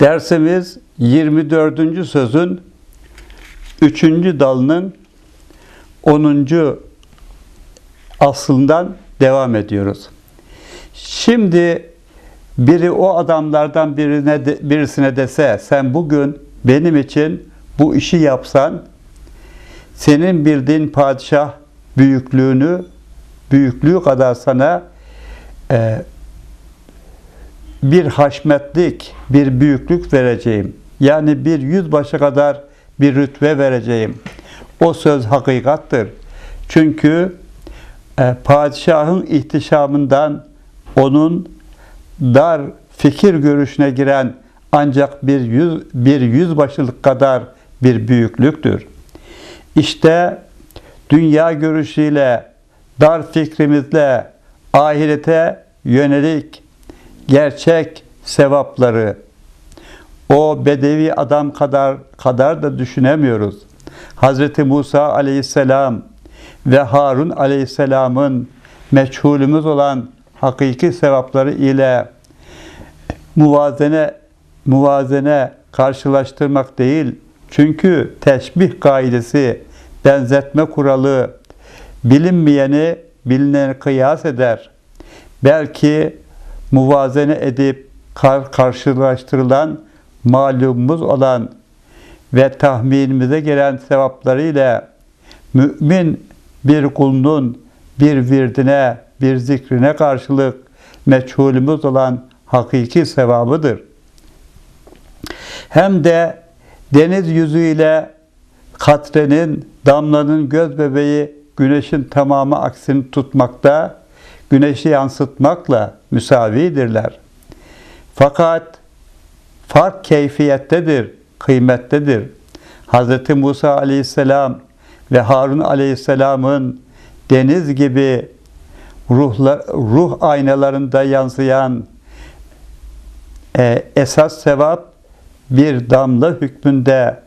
Dersimiz 24. sözün 3. dalının 10. aslından devam ediyoruz. Şimdi biri o adamlardan birine de- birisine dese sen bugün benim için bu işi yapsan senin bildiğin padişah büyüklüğünü büyüklüğü kadar sana e, bir haşmetlik, bir büyüklük vereceğim. Yani bir yüzbaşı kadar bir rütbe vereceğim. O söz hakikattır. Çünkü e, padişahın ihtişamından onun dar fikir görüşüne giren ancak bir yüz, bir yüzbaşılık kadar bir büyüklüktür. İşte dünya görüşüyle, dar fikrimizle ahirete yönelik gerçek sevapları o bedevi adam kadar kadar da düşünemiyoruz. Hazreti Musa aleyhisselam ve Harun aleyhisselamın meçhulümüz olan hakiki sevapları ile muvazene muvazene karşılaştırmak değil. Çünkü teşbih kaidesi, benzetme kuralı bilinmeyeni bilineni kıyas eder. Belki muvazene edip kar- karşılaştırılan malumumuz olan ve tahminimize gelen sevaplarıyla mümin bir kulunun bir virdine, bir zikrine karşılık meçhulümüz olan hakiki sevabıdır. Hem de deniz yüzüyle katrenin, damlanın göz bebeği güneşin tamamı aksini tutmakta, güneşi yansıtmakla müsavidirler. Fakat fark keyfiyettedir, kıymettedir. Hz. Musa aleyhisselam ve Harun aleyhisselamın deniz gibi ruhlar, ruh aynalarında yansıyan e, esas sevap bir damla hükmünde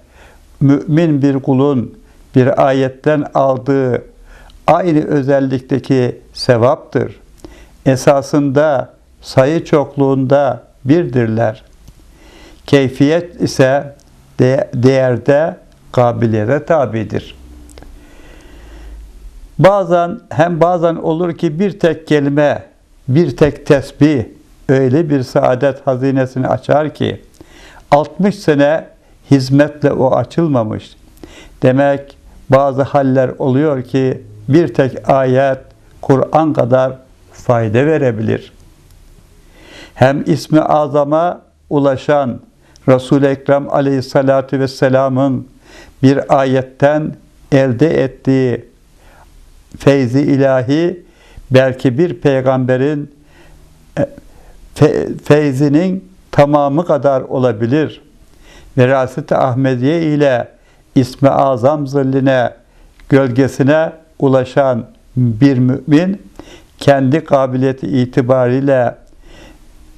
mümin bir kulun bir ayetten aldığı aynı özellikteki sevaptır. Esasında sayı çokluğunda birdirler. Keyfiyet ise de, değerde kabiliyete tabidir. Bazen hem bazen olur ki bir tek kelime, bir tek tesbih öyle bir saadet hazinesini açar ki 60 sene hizmetle o açılmamış. Demek bazı haller oluyor ki bir tek ayet Kur'an kadar fayda verebilir. Hem ismi azama ulaşan Resul-i Ekrem aleyhissalatu vesselamın bir ayetten elde ettiği feyzi ilahi belki bir peygamberin e, fe- feyzinin tamamı kadar olabilir. Veraset-i Ahmediye ile ismi azam zilline, gölgesine ulaşan bir mümin kendi kabiliyeti itibariyle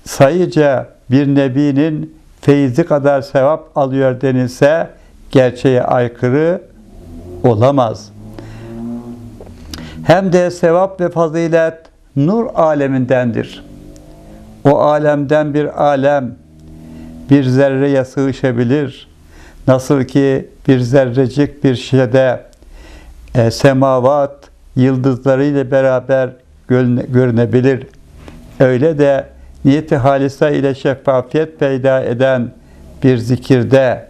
sayıca bir nebinin feyzi kadar sevap alıyor denilse gerçeğe aykırı olamaz. Hem de sevap ve fazilet nur alemindendir. O alemden bir alem bir zerreye sığışabilir. Nasıl ki bir zerrecik bir şeyde e, semavat yıldızlarıyla beraber görüne- görünebilir. Öyle de niyeti halisa ile şeffafiyet peyda eden bir zikirde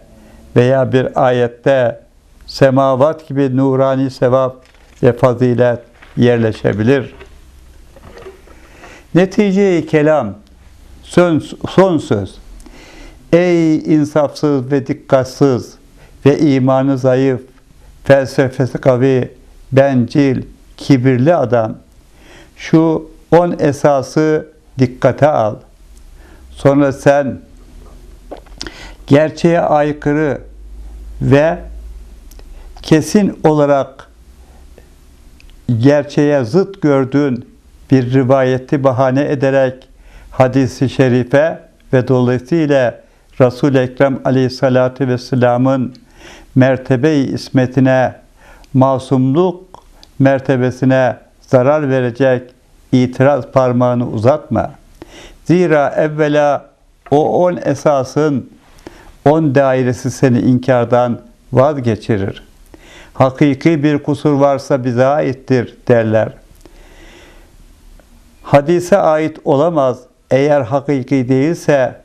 veya bir ayette semavat gibi nurani sevap ve fazilet yerleşebilir. Netice-i kelam, son, son söz. Ey insafsız ve dikkatsiz ve imanı zayıf, felsefesi kavi, bencil, kibirli adam. Şu on esası dikkate al. Sonra sen gerçeğe aykırı ve kesin olarak gerçeğe zıt gördüğün bir rivayeti bahane ederek hadisi şerife ve dolayısıyla Resul-i Ekrem aleyhissalatü vesselamın mertebe-i ismetine, masumluk mertebesine zarar verecek itiraz parmağını uzatma. Zira evvela O on esasın on dairesi seni inkardan vazgeçirir. Hakiki bir kusur varsa bize aittir derler. Hadise ait olamaz. Eğer hakiki değilse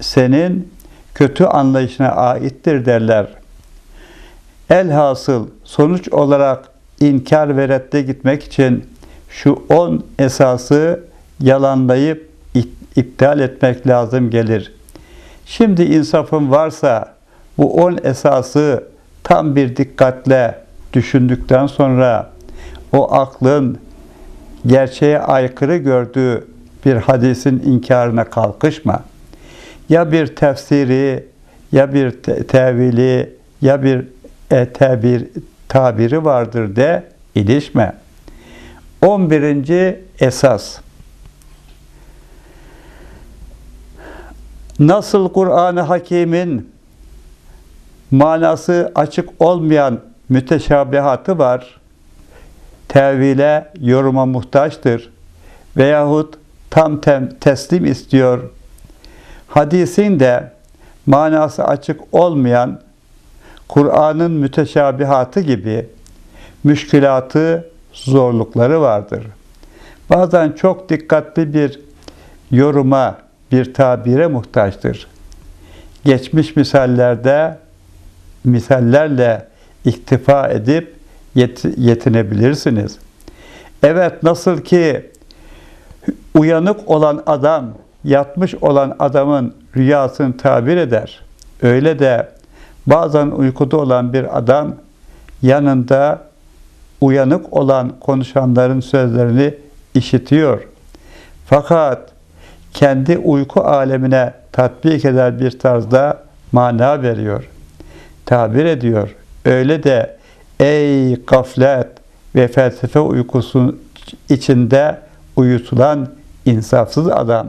senin kötü anlayışına aittir derler. Elhasıl sonuç olarak inkar ve redde gitmek için şu on esası yalanlayıp iptal etmek lazım gelir. Şimdi insafın varsa bu on esası tam bir dikkatle düşündükten sonra o aklın gerçeğe aykırı gördüğü bir hadisin inkarına kalkışma. Ya bir tefsiri, ya bir te- tevili, ya bir e, tebir, tabiri vardır de ilişme. 11. esas. Nasıl Kur'an-ı Hakim'in manası açık olmayan müteşabihatı var, tevile, yoruma muhtaçtır veyahut tam tem, teslim istiyor. Hadisin de manası açık olmayan Kur'an'ın müteşabihatı gibi müşkülatı, zorlukları vardır. Bazen çok dikkatli bir yoruma, bir tabire muhtaçtır. Geçmiş misallerde misallerle iktifa edip yet- yetinebilirsiniz. Evet nasıl ki uyanık olan adam yatmış olan adamın rüyasını tabir eder. Öyle de bazen uykuda olan bir adam yanında uyanık olan konuşanların sözlerini işitiyor. Fakat kendi uyku alemine tatbik eder bir tarzda mana veriyor. Tabir ediyor. Öyle de ey gaflet ve felsefe uykusu içinde uyutulan insafsız adam.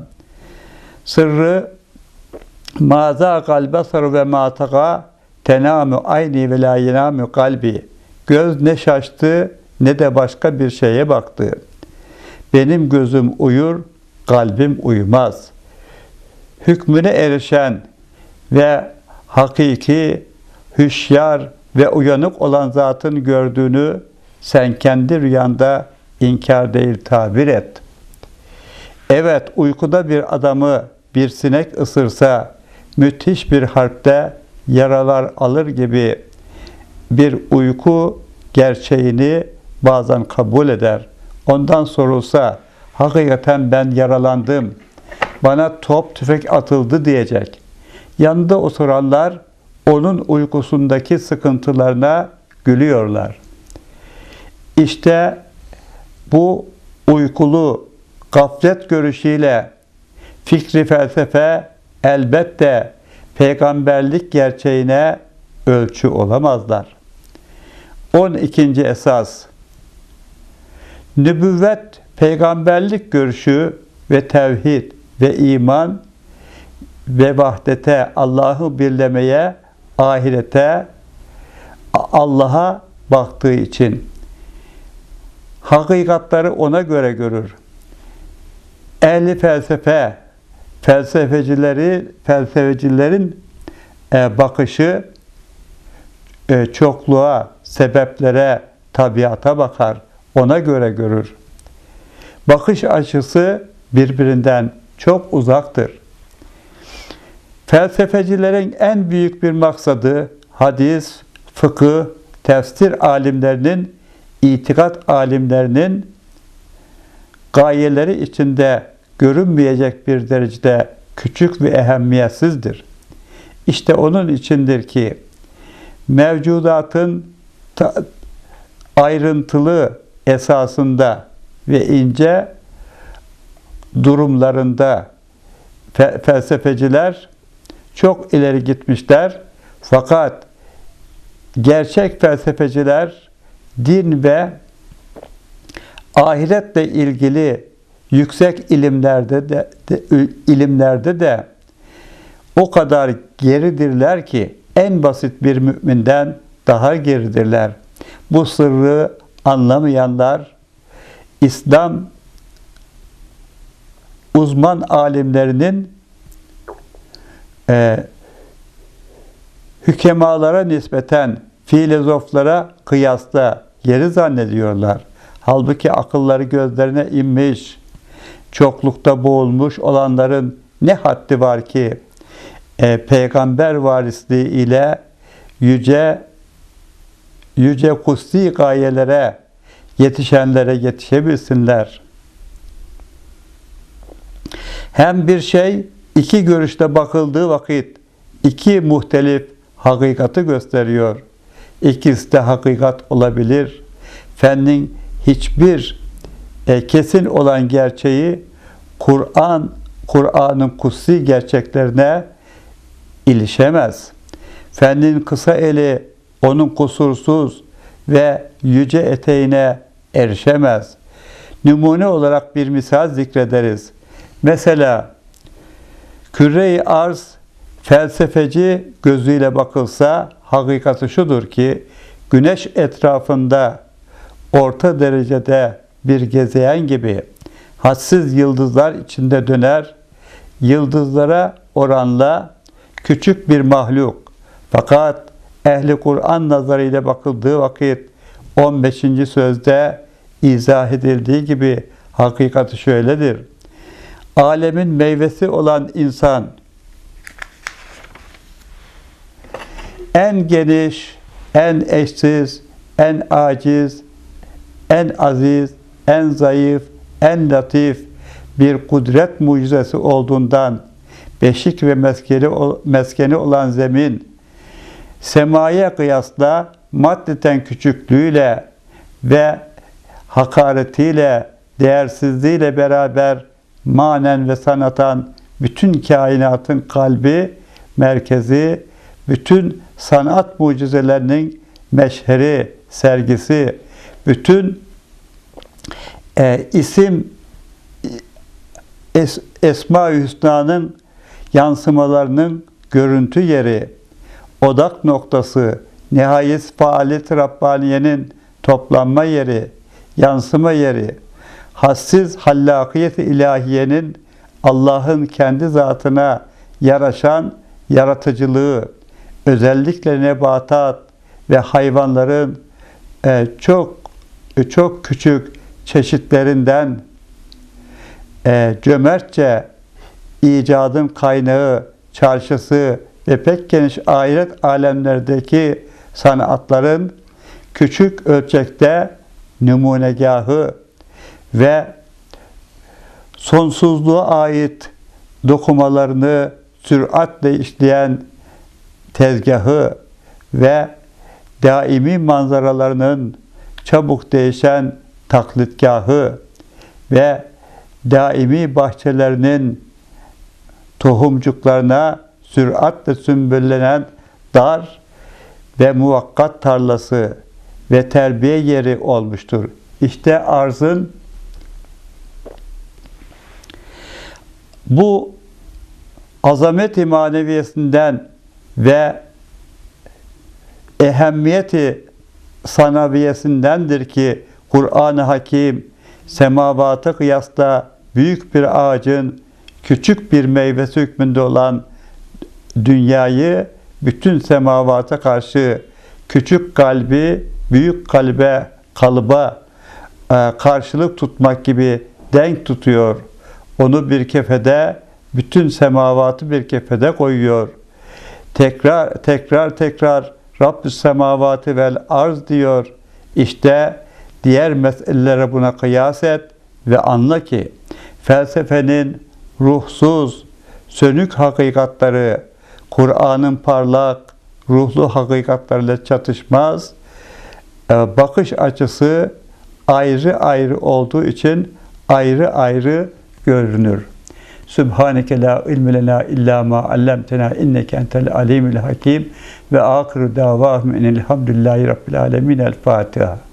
Sırrı maza kalbasar ve mataga tenamu ayni ve la yenamu kalbi. Göz ne şaştı ne de başka bir şeye baktı. Benim gözüm uyur, kalbim uyumaz. Hükmüne erişen ve hakiki, hüşyar ve uyanık olan zatın gördüğünü sen kendi rüyanda inkar değil tabir et. Evet uykuda bir adamı bir sinek ısırsa müthiş bir harpte yaralar alır gibi bir uyku gerçeğini bazen kabul eder. Ondan sorulsa hakikaten ben yaralandım, bana top tüfek atıldı diyecek. Yanında oturanlar onun uykusundaki sıkıntılarına gülüyorlar. İşte bu uykulu gaflet görüşüyle fikri felsefe elbette peygamberlik gerçeğine ölçü olamazlar. 12. esas Nübüvvet, peygamberlik görüşü ve tevhid ve iman ve vahdete, Allah'ı birlemeye, ahirete, Allah'a baktığı için hakikatları ona göre görür. Ehli felsefe, felsefecileri, felsefecilerin e, bakışı e, çokluğa, sebeplere, tabiata bakar. Ona göre görür. Bakış açısı birbirinden çok uzaktır. Felsefecilerin en büyük bir maksadı hadis, fıkıh, tefsir alimlerinin, itikat alimlerinin gayeleri içinde görünmeyecek bir derecede küçük ve ehemmiyetsizdir. İşte onun içindir ki mevcudatın ayrıntılı esasında ve ince durumlarında fe felsefeciler çok ileri gitmişler. Fakat gerçek felsefeciler din ve ahiretle ilgili yüksek ilimlerde de, de ilimlerde de o kadar geridirler ki en basit bir müminden daha geridirler. Bu sırrı anlamayanlar İslam uzman alimlerinin e, hükemalara nispeten filozoflara kıyasla yeri zannediyorlar. Halbuki akılları gözlerine inmiş, çoklukta boğulmuş olanların ne haddi var ki e, peygamber varisliği ile yüce yüce kutsi gayelere yetişenlere yetişebilsinler. Hem bir şey iki görüşte bakıldığı vakit iki muhtelif hakikati gösteriyor. İkisi de hakikat olabilir. Fennin hiçbir e, kesin olan gerçeği Kur'an Kur'an'ın kutsi gerçeklerine ilişemez. Fennin kısa eli onun kusursuz ve yüce eteğine erişemez. Numune olarak bir misal zikrederiz. Mesela küre-i arz felsefeci gözüyle bakılsa hakikati şudur ki güneş etrafında orta derecede bir gezeyen gibi hadsiz yıldızlar içinde döner, yıldızlara oranla küçük bir mahluk. Fakat ehli Kur'an nazarıyla bakıldığı vakit 15. sözde izah edildiği gibi hakikati şöyledir. Alemin meyvesi olan insan en geniş, en eşsiz, en aciz, en aziz, en zayıf, en latif bir kudret mucizesi olduğundan beşik ve meskeni, meskeni olan zemin semaya kıyasla maddeten küçüklüğüyle ve hakaretiyle, değersizliğiyle beraber manen ve sanatan bütün kainatın kalbi, merkezi, bütün sanat mucizelerinin meşheri, sergisi, bütün e, isim es, Esma-i Hüsna'nın yansımalarının görüntü yeri, odak noktası, nihayet faaliyet Rabbaniye'nin toplanma yeri, yansıma yeri, hassiz hallakiyet ilahiyenin Allah'ın kendi zatına yaraşan yaratıcılığı, özellikle nebatat ve hayvanların e, çok çok küçük çeşitlerinden e, cömertçe icadın kaynağı, çarşısı ve pek geniş ahiret alemlerdeki sanatların küçük ölçekte numunegahı ve sonsuzluğa ait dokumalarını süratle işleyen tezgahı ve daimi manzaralarının çabuk değişen taklitgahı ve daimi bahçelerinin tohumcuklarına süratle sümbüllenen dar ve muvakkat tarlası ve terbiye yeri olmuştur. İşte arzın bu azamet-i maneviyesinden ve ehemmiyeti sanaviyesindendir ki Kur'an-ı Hakim semavata kıyasla büyük bir ağacın küçük bir meyvesi hükmünde olan dünyayı bütün semavata karşı küçük kalbi büyük kalbe kalıba e, karşılık tutmak gibi denk tutuyor. Onu bir kefede bütün semavatı bir kefede koyuyor. Tekrar tekrar tekrar Rabbü semavatı vel arz diyor. İşte diğer meselelere buna kıyas et ve anla ki felsefenin ruhsuz, sönük hakikatları Kur'an'ın parlak, ruhlu hakikatlerle çatışmaz. Ee, bakış açısı ayrı ayrı olduğu için ayrı ayrı görünür. Subhaneke la ilme lena illa ma allamtena inneke entel alimul hakim ve ahiru davahum enelhamdülillahi rabbil alemin el Fatiha.